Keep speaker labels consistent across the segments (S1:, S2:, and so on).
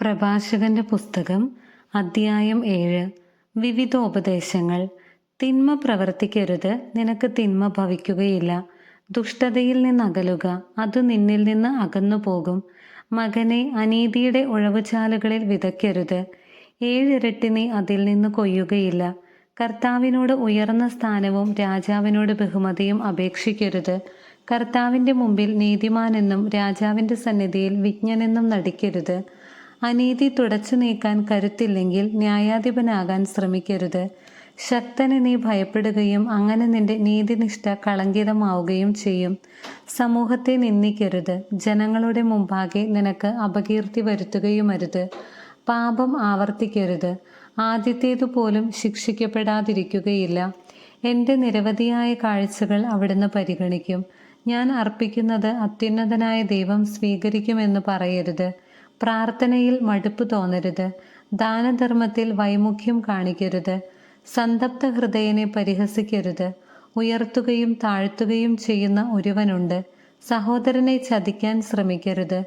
S1: പ്രഭാഷകന്റെ പുസ്തകം അദ്ധ്യായം ഏഴ് വിവിധോപദേശങ്ങൾ. തിന്മ പ്രവർത്തിക്കരുത് നിനക്ക് തിന്മ ഭവിക്കുകയില്ല. ദുഷ്ടതയിൽ നിന്ന് അകലുക അത് നിന്നിൽ നിന്ന് അകന്നു പോകും മകനെ അനീതിയുടെ ഉഴവുചാലുകളിൽ വിതയ്ക്കരുത്. ഏഴിരട്ടിനെ അതിൽ നിന്ന് കൊയ്യുകയില്ല. കർത്താവിനോട് ഉയർന്ന സ്ഥാനവും രാജാവിനോട് ബഹുമതിയും അപേക്ഷിക്കരുത്. കർത്താവിന്റെ മുമ്പിൽ നീതിമാനെന്നും രാജാവിന്റെ സന്നിധിയിൽ വിജ്ഞനെന്നും നടിക്കരുത്. അനീതി തുടച്ചു നീക്കാൻ കരുത്തില്ലെങ്കിൽ ന്യായാധിപനാകാൻ ശ്രമിക്കരുത്. ശക്തനെ നീ ഭയപ്പെടുകയും അങ്ങനെ നിന്റെ നീതിനിഷ്ഠ കളങ്കിതമാവുകയും ചെയ്യും. സമൂഹത്തെ നിന്ദിക്കരുത്. ജനങ്ങളുടെ മുമ്പാകെ നിനക്ക് അപകീർത്തി വരുത്തുകയുമരുത്. പാപം ആവർത്തിക്കരുത്. ആദ്യത്തേതുപോലും ശിക്ഷിക്കപ്പെടാതിരിക്കുകയില്ല. എന്റെ നിരവധിയായ കാഴ്ചകൾ അവിടുന്ന് പരിഗണിക്കും. ഞാൻ അർപ്പിക്കുന്നത് അത്യുന്നതനായ ദൈവം സ്വീകരിക്കുമെന്ന് പറയരുത്. പ്രാർത്ഥനയിൽ മടുപ്പ് തോന്നരുത്. ദാനധർമ്മത്തിൽ വൈമുഖ്യം കാണിക്കരുത്. സന്തപ്ത ഹൃദയനെ പരിഹസിക്കരുത്. ഉയർത്തുകയും താഴ്ത്തുകയും ചെയ്യുന്ന ഒരുവനുണ്ട്. സഹോദരനെ ചതിക്കാൻ ശ്രമിക്കരുത്.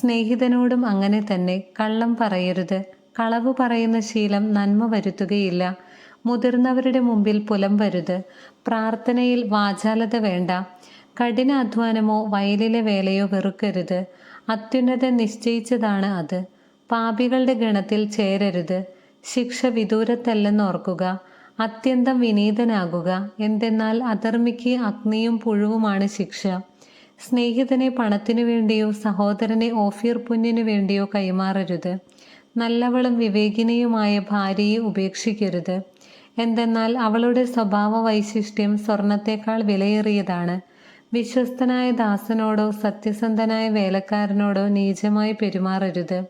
S1: സ്നേഹിതനോടും അങ്ങനെ തന്നെ കള്ളം പറയരുത്. കളവ് പറയുന്ന ശീലം നന്മ വരുത്തുകയില്ല. മുതിർന്നവരുടെ മുമ്പിൽ പുലം വരുത്. പ്രാർത്ഥനയിൽ വാചാലത വേണ്ട. കഠിന അധ്വാനമോ വയലിലെ വേലയോ വെറുക്കരുത്. അത്യുന്നതൻ നിശ്ചയിച്ചതാണ് അത്. പാപികളുടെ ഗണത്തിൽ ചേരരുത്. ശിക്ഷ വിദൂരത്തല്ലെന്ന് ഓർക്കുക അത്യന്തം വിനീതനാകുക. എന്തെന്നാൽ അധർമ്മിക്ക് അഗ്നിയും പുഴുവുമാണ് ശിക്ഷ. സ്നേഹിതനെ പണത്തിനു വേണ്ടിയോ സഹോദരനെ ഓഫീർ പുഞ്ഞിനു വേണ്ടിയോ കൈമാറരുത്. നല്ലവളും വിവേകിനിയുമായ ഭാര്യയെ ഉപേക്ഷിക്കരുത്. എന്തെന്നാൽ അവളുടെ സ്വഭാവ വൈശിഷ്ട്യം സ്വർണത്തേക്കാൾ വിലയേറിയതാണ്. വിശ്വസ്തനായ ദാസനോടോ സത്യസന്ധനായ വേലക്കാരനോടോ നീചമായി പെരുമാറരുത്.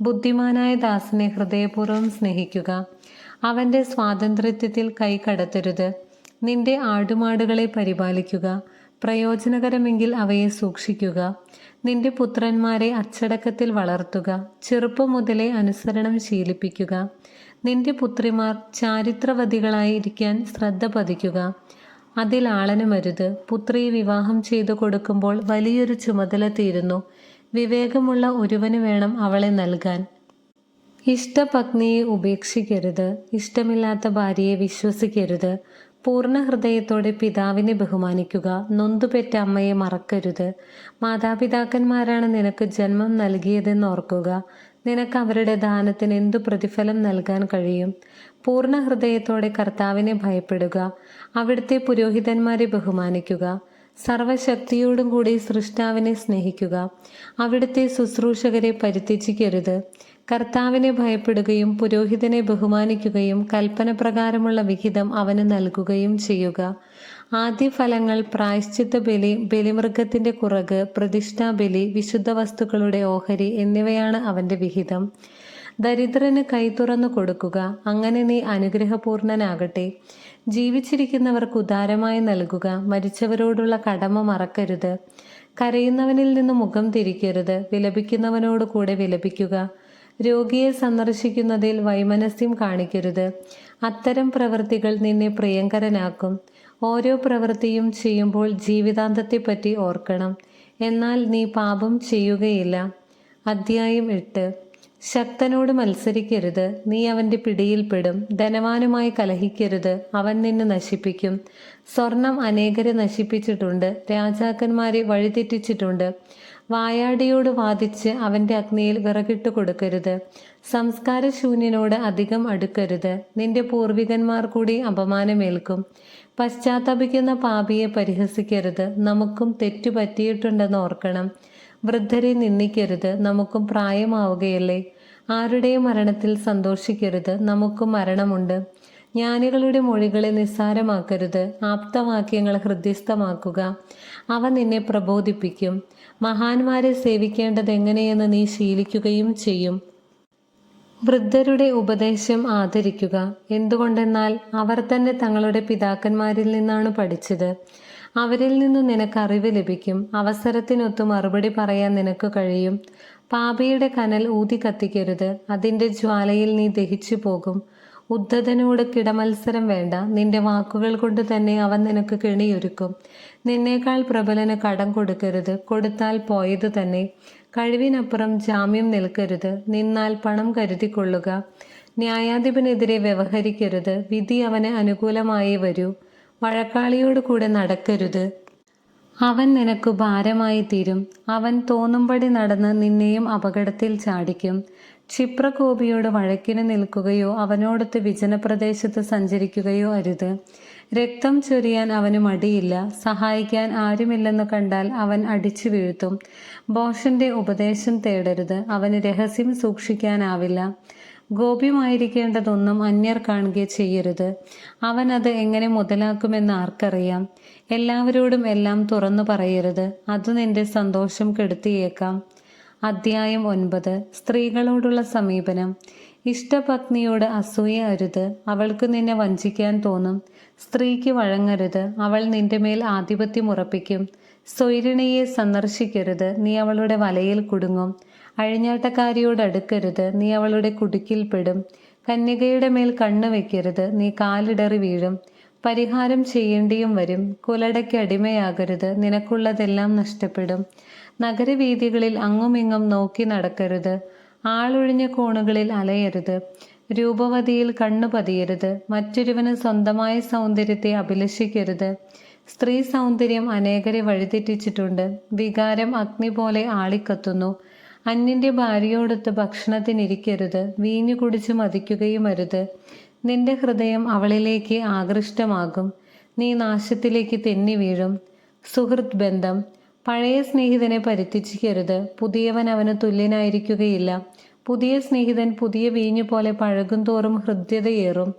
S1: ബുദ്ധിമാനായ ദാസനെ ഹൃദയപൂർവം സ്നേഹിക്കുക. അവന്റെ സ്വാതന്ത്ര്യത്തിൽ കൈ കടത്തരുത്. നിന്റെ ആടുമാടുകളെ പരിപാലിക്കുക. പ്രയോജനകരമെങ്കിൽ അവയെ സൂക്ഷിക്കുക. നിന്റെ പുത്രന്മാരെ അച്ചടക്കത്തിൽ വളർത്തുക. ചെറുപ്പം മുതലേ അനുസരണം ശീലിപ്പിക്കുക. നിന്റെ പുത്രിമാർ ചാരിത്രവതികളായിരിക്കാൻ ശ്രദ്ധ പതിക്കുക. അതിൽ ആളനുമരുത് പുത്രിയെ വിവാഹം ചെയ്തു കൊടുക്കുമ്പോൾ വലിയൊരു ചുമതല തീരുന്നു. വിവേകമുള്ള ഒരുവന് വേണം അവളെ നൽകാൻ. ഇഷ്ടപത്നിയെ ഉപേക്ഷിക്കരുത്. ഇഷ്ടമില്ലാത്ത ഭാര്യയെ വിശ്വസിക്കരുത്. പൂർണ ഹൃദയത്തോടെ പിതാവിനെ ബഹുമാനിക്കുക. നൊന്തുപെറ്റ അമ്മയെ മറക്കരുത്. മാതാപിതാക്കന്മാരാണ് നിനക്ക് ജന്മം നൽകിയതെന്ന് ഓർക്കുക. നിനക്ക് അവരുടെ ദാനത്തിന് എന്തു പ്രതിഫലം നൽകാൻ കഴിയും? പൂർണ ഹൃദയത്തോടെ കർത്താവിനെ ഭയപ്പെടുക. അവിടുത്തെ പുരോഹിതന്മാരെ ബഹുമാനിക്കുക. സർവശക്തിയോടും കൂടി സൃഷ്ടാവിനെ സ്നേഹിക്കുക. അവിടുത്തെ ശുശ്രൂഷകരെ പരിത്യജിക്കരുത്. കർത്താവിനെ ഭയപ്പെടുകയും പുരോഹിതനെ ബഹുമാനിക്കുകയും കൽപ്പന പ്രകാരമുള്ള വിഹിതം അവന് നൽകുകയും ചെയ്യുക. ആദ്യ ഫലങ്ങൾ പ്രായശ്ചിത്ത ബലി ബലിമൃഗത്തിന്റെ കുറക് പ്രതിഷ്ഠാ ബലി വിശുദ്ധ വസ്തുക്കളുടെ ഓഹരി എന്നിവയാണ് അവന്റെ വിഹിതം. ദരിദ്രന് കൈ തുറന്നു കൊടുക്കുക. അങ്ങനെ നീ അനുഗ്രഹപൂർണനാകട്ടെ. ജീവിച്ചിരിക്കുന്നവർക്ക് ഉദാരമായി നൽകുക. മരിച്ചവരോടുള്ള കടമ മറക്കരുത്. കരയുന്നവനിൽ നിന്ന് മുഖം തിരിക്കരുത്. വിലപിക്കുന്നവനോട് കൂടെ വിലപിക്കുക. രോഗിയെ സന്ദർശിക്കുന്നതിൽ വൈമനസ്യം കാണിക്കരുത്. അത്തരം പ്രവൃത്തികൾ നിന്നെ പ്രിയങ്കരനാക്കും. ഓരോ പ്രവൃത്തിയും ചെയ്യുമ്പോൾ ജീവിതാന്തത്തെപ്പറ്റി ഓർക്കണം. എന്നാൽ നീ പാപം ചെയ്യുകയില്ല. അധ്യായം എട്ട്. ശക്തനോട് മത്സരിക്കരുത്. നീ അവന്റെ പിടിയിൽപ്പെടും ധനവാനുമായി കലഹിക്കരുത്. അവൻ നിന്നെ നശിപ്പിക്കും. സ്വർണം അനേകരെ നശിപ്പിച്ചിട്ടുണ്ട്. രാജാക്കന്മാരെ വഴിതെറ്റിച്ചിട്ടുണ്ട്. വായാടിയോട് വാദിച്ച് അവന്റെ അഗ്നിയിൽ വിറകിട്ട് കൊടുക്കരുത്. സംസ്കാരശൂന്യനോട് അധികം അടുക്കരുത്. നിന്റെ പൂർവികന്മാർ കൂടി അപമാനമേൽക്കും. പശ്ചാത്തപിക്കുന്ന പാപിയെ പരിഹസിക്കരുത്. നമുക്കും തെറ്റുപറ്റിയിട്ടുണ്ടെന്ന് ഓർക്കണം. വൃദ്ധരെ നിന്ദിക്കരുത്. നമുക്കും പ്രായമാവുകയല്ലേ? ആരുടെയും മരണത്തിൽ സന്തോഷിക്കരുത്? നമുക്ക് മരണമുണ്ട്. ജ്ഞാനികളുടെ മൊഴികളെ നിസ്സാരമാക്കരുത്. ആപ്തവാക്യങ്ങൾ ഹൃദ്യസ്ഥമാക്കുക. അവ നിന്നെ പ്രബോധിപ്പിക്കും. മഹാന്മാരെ സേവിക്കേണ്ടത് എങ്ങനെയെന്ന് നീ ശീലിക്കുകയും ചെയ്യും. വൃദ്ധരുടെ ഉപദേശം ആദരിക്കുക. എന്തുകൊണ്ടെന്നാൽ അവർ തന്നെ തങ്ങളുടെ പിതാക്കന്മാരിൽ നിന്നാണ് പഠിച്ചത്. അവരിൽ നിന്ന് നിനക്ക് അറിവ് ലഭിക്കും. അവസരത്തിനൊത്ത് മറുപടി പറയാൻ നിനക്ക് കഴിയും. പാപിയുടെ കനൽ ഊതി കത്തിക്കരുത്. അതിന്റെ ജ്വാലയിൽ നീ ദഹിച്ചു പോകും. ഉദ്ധതനോട് കിടമത്സരം വേണ്ട. നിന്റെ വാക്കുകൾ കൊണ്ട് തന്നെ അവൻ നിനക്ക് കെണിയൊരുക്കും. നിന്നേക്കാൾ പ്രബലന് കടം കൊടുക്കരുത്. കൊടുത്താൽ പോയത് തന്നെ. കഴിവിനപ്പുറം ജാമ്യം നിൽക്കരുത്. നിന്നാൽ പണം കരുതിക്കൊള്ളുക. ന്യായാധിപനെതിരെ വ്യവഹരിക്കരുത്. വിധി അവന് അനുകൂലമായി വരൂ. വഴക്കാളിയോട് കൂടെ നടക്കരുത്. അവൻ നിനക്കു ഭാരമായി തീരും. അവൻ തോന്നുംപടി നടന്ന് നിന്നെയും അപകടത്തിൽ ചാടിക്കും. ക്ഷിപ്രകോപിയോട് വഴക്കിന് നിൽക്കുകയോ അവനോടൊത്ത് വിജനപ്രദേശത്ത് സഞ്ചരിക്കുകയോ അരുത്. രക്തം ചൊരിയാൻ അവന് മടിയില്ല. സഹായിക്കാൻ ആരുമില്ലെന്ന് കണ്ടാൽ അവൻ അടിച്ചു വീഴ്ത്തും. ബോഷന്റെ ഉപദേശം തേടരുത്. അവന് രഹസ്യം സൂക്ഷിക്കാനാവില്ല. ഗോപ്യമായിരിക്കേണ്ടതൊന്നും അന്യർ കാണുക ചെയ്യരുത്. അവൻ അത് എങ്ങനെ മുതലാക്കുമെന്ന് ആർക്കറിയാം. എല്ലാവരോടും എല്ലാം തുറന്നു പറയരുത്. അത് നിന്റെ സന്തോഷം കെടുത്തിയേക്കാം. അധ്യായം ഒൻപത്. സ്ത്രീകളോടുള്ള സമീപനം. ഇഷ്ടപത്നിയോട് അസൂയ അരുത്. അവൾക്ക് നിന്നെ വഞ്ചിക്കാൻ തോന്നും. സ്ത്രീക്ക് വഴങ്ങരുത്. അവൾ നിന്റെ മേൽ ആധിപത്യം ഉറപ്പിക്കും. സ്വൈരിണിയെ സന്ദർശിക്കരുത്. നീ അവളുടെ വലയിൽ കുടുങ്ങും. അഴിഞ്ഞാട്ടക്കാരിയോട് അടുക്കരുത് നീ അവളുടെ കുടുക്കിൽപ്പെടും കന്യകയുടെ മേൽ കണ്ണു വെക്കരുത്. നീ കാലിടറി വീഴും. പരിഹാരം ചെയ്യേണ്ടിയും വരും. കുലടയ്ക്ക് അടിമയാകരുത്. നിനക്കുള്ളതെല്ലാം നഷ്ടപ്പെടും. നഗരവീഥികളിൽ അങ്ങുമിങ്ങും നോക്കി നടക്കരുത്. ആളൊഴിഞ്ഞ കോണുകളിൽ അലയരുത്. രൂപവതിയിൽ കണ്ണു പതിയരുത്. മറ്റൊരുവന് സ്വന്തമായ സൗന്ദര്യത്തെ അഭിലഷിക്കരുത്. സ്ത്രീ സൗന്ദര്യം അനേകരെ വഴിതെറ്റിച്ചിട്ടുണ്ട്. വികാരം അഗ്നി പോലെ ആളിക്കത്തുന്നു. അന്യന്റെ ഭാര്യയോടൊത്ത് ഭക്ഷണത്തിനിരിക്കരുത് വീഞ്ഞു കുടിച്ച് മതിക്കുകയും അരുത് നിന്റെ ഹൃദയം അവളിലേക്ക് ആകൃഷ്ടമാകും. നീ നാശത്തിലേക്ക് തെന്നി വീഴും. സുഹൃത്ത് ബന്ധം പഴയ സ്നേഹിതനെ പരിത്യജിക്കരുത് പുതിയവൻ അവന് തുല്യനായിരിക്കുകയില്ല. പുതിയ സ്നേഹിതൻ പുതിയ വീഞ്ഞു പോലെ പഴകും തോറും ഹൃദ്യതയേറും.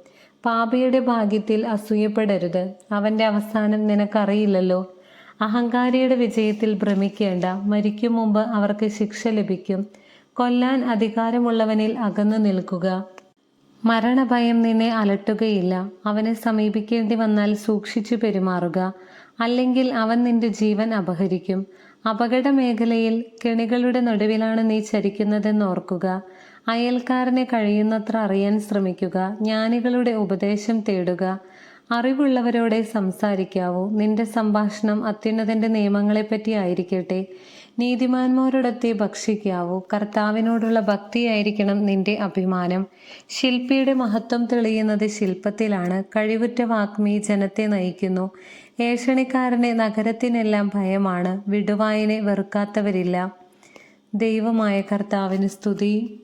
S1: പാപിയുടെ ഭാഗ്യത്തിൽ അസൂയപ്പെടരുത്. അവന്റെ അവസാനം നിനക്കറിയില്ലല്ലോ. അഹങ്കാരിയുടെ വിജയത്തിൽ ഭ്രമിക്കേണ്ട മരിക്കും മുമ്പ് അവർക്ക് ശിക്ഷ ലഭിക്കും. കൊല്ലാൻ അധികാരമുള്ളവനിൽ അകന്നു നിൽക്കുക. മരണഭയം നിന്നെ അലട്ടുകയില്ല. അവനെ സമീപിക്കേണ്ടി വന്നാൽ സൂക്ഷിച്ചു പെരുമാറുക. അല്ലെങ്കിൽ അവൻ നിന്റെ ജീവൻ അപഹരിക്കും. അപകട മേഖലയിൽ കെണികളുടെ നടുവിലാണ് നീ ചരിക്കുന്നതെന്ന് ഓർക്കുക. അയൽക്കാരനെ കഴിയുന്നത്ര അറിയാൻ ശ്രമിക്കുക. ജ്ഞാനികളുടെ ഉപദേശം തേടുക. അറിവുള്ളവരോടെ സംസാരിക്കാവൂ. നിന്റെ സംഭാഷണം അത്യുന്നതന്റെ നിയമങ്ങളെപ്പറ്റി ആയിരിക്കട്ടെ. നീതിമാന്മാരോടൊത്തെ ഭക്ഷിക്കാവൂ. കർത്താവിനോടുള്ള ഭക്തിയായിരിക്കണം നിന്റെ അഭിമാനം. ശില്പിയുടെ മഹത്വം തെളിയുന്നത് ശില്പത്തിലാണ്. കഴിവുറ്റ വാഗ്മി ജനത്തെ നയിക്കുന്നു. ഏഷണിക്കാരനെ നഗരത്തിനെല്ലാം ഭയമാണ്. വിടുവായനെ വെറുക്കാത്തവരില്ല. ദൈവമായ കർത്താവിന് സ്തുതി.